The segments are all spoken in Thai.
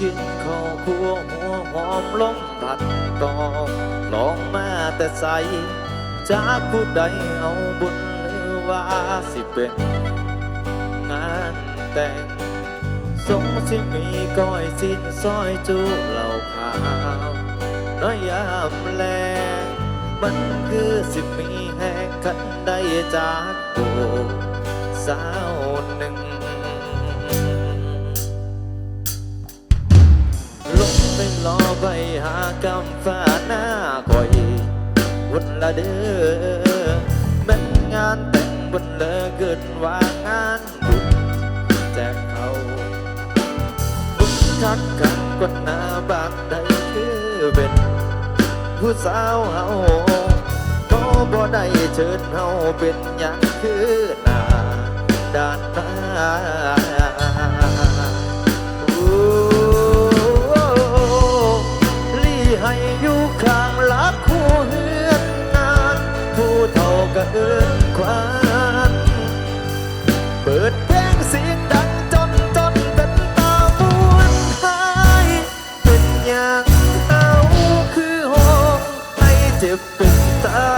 กินข้าวคั่วหัวหอมลมผัดตองลองมาแต่ใสจากผู้ใดเอาบุญหรือว่าสิเป็นงานแต่งสงสิมีก้อยสิ้นซอยจูเหล่าขาวน้อยยามแลงมันคือสิมีแห่งกันได้จากตัวสาวหนึ่ง หากำฟ้าหน้าคอยวันละเด้อแม่นงานแต่งบนเลอเกินว่างานบุญแจกเขาบุญคักกันกว่าหน้าบางใดคือเป็น ผู้สาวเฮาก็บ่ได้เชิญเฮาเป็นอย่างคือหน้าด้านหน้า อย่างเอาคือห้องให้เจ็บเป็นตา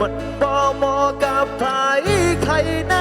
บัดบ่มอกับไผใครแน